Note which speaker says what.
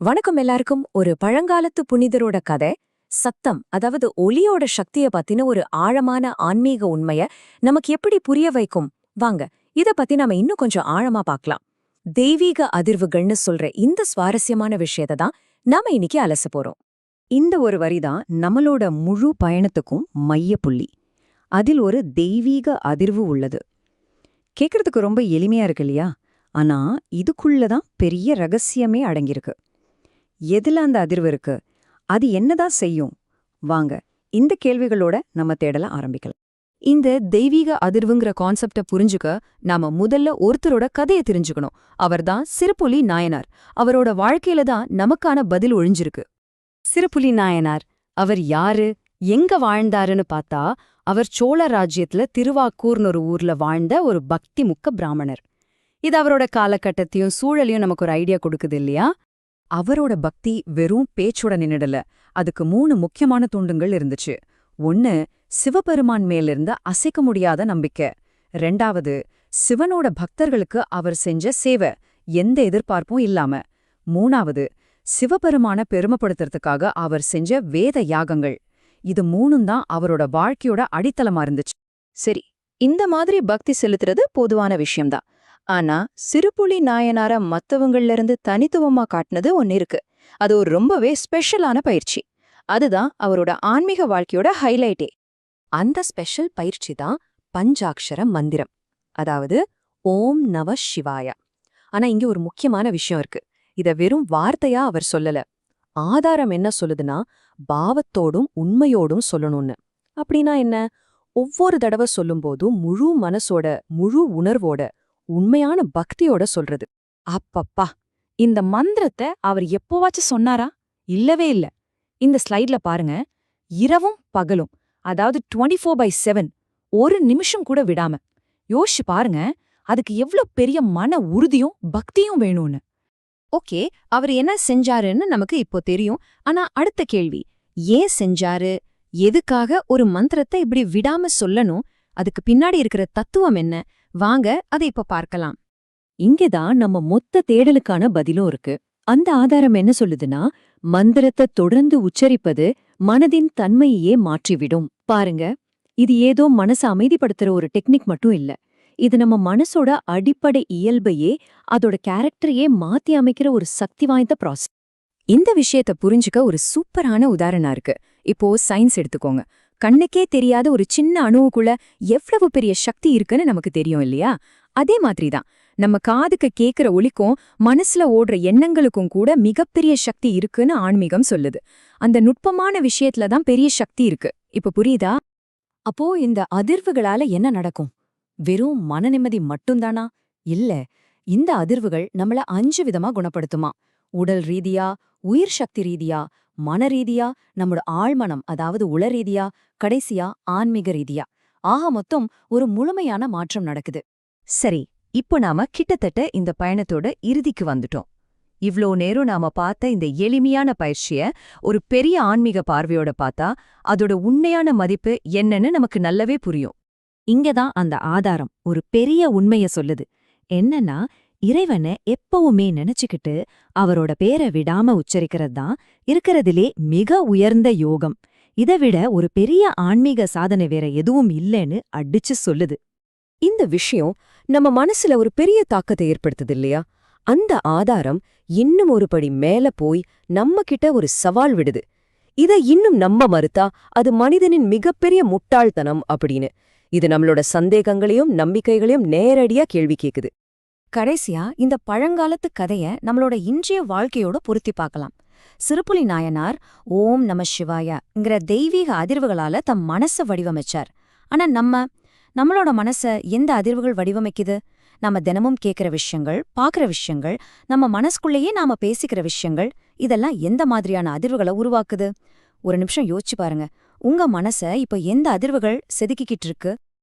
Speaker 1: வணக்கம் எல்லாருக்கும். ஒரு பழங்காலத்து புனிதரோட கதை சத்தம் அதாவது ஒலியோட சக்திய பத்தின ஒரு ஆழமான ஆன்மீக உண்மைய நமக்கு எப்படி புரிய வைக்கும்? வாங்க இத பத்தி நாம இன்னும் கொஞ்சம் ஆழமா பார்க்கலாம் தெய்வீக அதிர்வுகள்னு சொல்ற இந்த சுவாரஸ்யமான விஷயத்தை தான் நாம இன்னைக்கு அலச போறோம்.
Speaker 2: இந்த ஒரு வரிதான் நம்மளோட முழு பயணத்துக்கும் மையப்புள்ளி அதில் ஒரு தெய்வீக அதிர்வு உள்ளது. கேட்கறதுக்கு ரொம்ப எளிமையா இருக்கு இல்லையா? ஆனா இதுக்குள்ளதான் பெரிய ரகசியமே அடங்கியிருக்கு. எதுல அந்த அதிர்வு இருக்கு? அது என்னதான் செய்யும்? வாங்க இந்த கேள்விகளோட நம்ம தேடல ஆரம்பிக்கலாம்.
Speaker 3: இந்த தெய்வீக அதிர்வுங்கிற கான்செப்ட புரிஞ்சுக்க நாம முதல்ல ஒருத்தரோட கதையை தெரிஞ்சுக்கணும். அவர்தான் சிறுப்புலி நாயனார். அவரோட வாழ்க்கையில தான் நமக்கான பதில் ஒழிஞ்சிருக்கு. சிறுப்புலி நாயனார் அவர் யாரு? எங்க வாழ்ந்தாருன்னு பார்த்தா அவர் சோழ ராஜ்யத்துல திருவாக்கூர்னு ஒரு ஊர்ல வாழ்ந்த ஒரு பக்தி முக்க பிராமணர். இது அவரோட காலகட்டத்தையும் சூழலையும் நமக்கு ஒரு ஐடியா கொடுக்குது இல்லையா?
Speaker 2: அவரோட பக்தி வெறும் பேச்சோட நின்னுடல. அதுக்கு மூணு முக்கியமான துண்டுங்கள் இருந்துச்சு. ஒன்னு சிவபெருமான் மேலிருந்த அசைக்க முடியாத நம்பிக்கை. ரெண்டாவது சிவனோட பக்தர்களுக்கு அவர் செஞ்ச சேவை. எந்த எதிர்பார்ப்பும் இல்லாம. மூணாவது சிவபெருமான பெருமைப்படுத்துறதுக்காக அவர் செஞ்ச வேத யாகங்கள். இது மூணும் தான் அவரோட வாழ்க்கையோட அடித்தளமா இருந்துச்சு.
Speaker 3: சரி இந்த மாதிரி பக்தி செலுத்துறது பொதுவான விஷயம்தான். ஆனா சிறுபுலி நாயனார மத்தவங்கள்ல இருந்து தனித்துவமா காட்டுனது ஒன்னு இருக்கு. அது ஒரு ரொம்பவே ஸ்பெஷலான பயிற்சி. அதுதான் அவரோட ஆன்மீக வாழ்க்கையோட ஹைலைட்டே.
Speaker 1: அந்த ஸ்பெஷல் பயிற்சி தான் பஞ்சாட்சர மந்திரம். அதாவது ஓம் நவ சிவாய. ஆனா இங்க ஒரு முக்கியமான விஷயம் இருக்கு. இத வெறும் வார்த்தையா அவர் சொல்லல. ஆதாரம் என்ன சொல்லுதுன்னா பாவத்தோடும் உண்மையோடும் சொல்லணும்னு. அப்படின்னா என்ன? ஒவ்வொரு தடவை சொல்லும்போதும் முழு மனசோட முழு உணர்வோட உண்மையான பக்தியோட சொல்றது.
Speaker 3: அப்பப்பா இந்த மந்திரத்தை அவர் எப்போவாச்சும் சொன்னாரா? இல்லவே இல்ல. இந்த ஸ்லைட்ல பாருங்க. இரவும் பகலும் அதாவது 24 ஃபோர் பை செவன் ஒரு நிமிஷம் கூட விடாம. யோசிச்சு பாருங்க அதுக்கு எவ்ளோ பெரிய மன உறுதியும் பக்தியும் வேணும்னு. ஓகே அவர் என்ன செஞ்சாருன்னு நமக்கு இப்போ தெரியும். ஆனா அடுத்த கேள்வி ஏன் செஞ்சாரு? எதுக்காக ஒரு மந்திரத்தை இப்படி விடாம சொல்லணும்? அதுக்கு பின்னாடி இருக்கிற தத்துவம் என்ன? வாங்க அதை இப்ப பார்க்கலாம்.
Speaker 1: இங்கேதான் நம்ம மொத்த தேடலுக்கான பதிலும் இருக்கு. அந்த ஆதாரம் என்ன சொல்லுதுன்னா மந்திரத்தை தொடர்ந்து உச்சரிப்பது மனதின் தன்மையே மாற்றிவிடும். பாருங்க இது ஏதோ மனச அமைதிப்படுத்துற ஒரு டெக்னிக் மட்டும் இல்ல. இது நம்ம மனசோட அடிப்படை இயல்பையே அதோட கேரக்டரையே மாத்தி அமைக்கிற ஒரு சக்தி வாய்ந்த ப்ராசஸ் இந்த விஷயத்த புரிஞ்சுக்க ஒரு சூப்பரான உதாரணம் இருக்கு. இப்போ சயின்ஸ் எடுத்துக்கோங்க. கண்ணுக்கே தெரியாத ஒரு சின்ன அணுவுக்குள்ள எவ்வளவு பெரிய சக்தி இருக்குன்னு நமக்கு தெரியும் இல்லையா? அதே மாதிரிதான் நம்ம காதுக்கு கேக்குற ஒலிக்கும் மனசுல ஓடுற எண்ணங்களுக்கும் கூட மிகப்பெரிய சக்தி இருக்குன்னு ஆன்மீகம் சொல்லுது. அந்த நுட்பமான விஷயத்துல தான் பெரிய சக்தி இருக்கு. இப்ப புரியுதா? அப்போ இந்த அதிர்வுகளால என்ன நடக்கும்? வெறும் மன நிம்மதி மட்டும்தானா? இல்ல இந்த அதிர்வுகள் நம்மள அஞ்சு விதமா குணப்படுத்துமா? உடல் ரீதியா உயிர் சக்தி ரீதியா மன ரீதியா நம்மோட ஆழ்மனம் அதாவது உள ரீதியா கடைசியா ஆன்மீக ரீதியா. ஆக மொத்தம் ஒரு முழுமையான மாற்றம் நடக்குது.
Speaker 2: சரி இப்போ நாம கிட்டத்தட்ட இந்த பயணத்தோட இறுதிக்கு வந்துட்டோம். இவ்ளோ நேரம் நாம பார்த்த இந்த எளிமையான பயிற்சிய ஒரு பெரிய ஆன்மீக பார்வையோட பார்த்தா அதோட உண்மையான மதிப்பு என்னன்னு நமக்கு நல்லாவே புரியும்.
Speaker 1: இங்கதான் அந்த ஆதாரம் ஒரு பெரிய உண்மைய சொல்லுது. என்னன்னா இறைவனை எப்பவுமே நினைச்சுக்கிட்டு அவரோட பேரை விடாம உச்சரிக்கிறது தான் இருக்கிறதிலே மிக உயர்ந்த யோகம். இதை விட ஒரு பெரிய ஆன்மீக சாதனை வேற எதுவும் இல்லைன்னு அடிச்சு சொல்லுது. இந்த விஷயம் நம்ம மனசுல ஒரு பெரிய தாக்கத்தை ஏற்படுத்துது இல்லையா? அந்த ஆதாரம் இன்னும் ஒரு படி மேல போய் நம்ம கிட்ட ஒரு சவால் விடுது. இத இன்னும் நம்ப மறுத்தா அது மனிதனின் மிகப்பெரிய முட்டாள்தனம் அப்படின்னு. இது நம்மளோட சந்தேகங்களையும் நம்பிக்கைகளையும் நேரடியா கேள்வி கேக்குது. கடைசியா இந்த பழங்காலத்து கதைய நம்மளோட இன்றைய வாழ்க்கையோட பொருத்தி பார்க்கலாம். சிறுப்புலி நாயனார் ஓம் நம சிவாயாங்கிற தெய்வீக அதிர்வுகளால தம் மனச வடிவமைச்சார். ஆனா நம்ம நம்மளோட மனச எந்த அதிர்வுகள் வடிவமைக்குது? நம்ம தினமும் கேக்குற விஷயங்கள் பாக்குற விஷயங்கள் நம்ம மனசுக்குள்ளேயே நாம பேசிக்கிற விஷயங்கள் இதெல்லாம் எந்த மாதிரியான அதிர்வுகளை உருவாக்குது? ஒரு நிமிஷம் யோசிச்சு பாருங்க. உங்க மனச இப்ப எந்த அதிர்வுகள் செதுக்கிக்கிட்டு இருக்கு?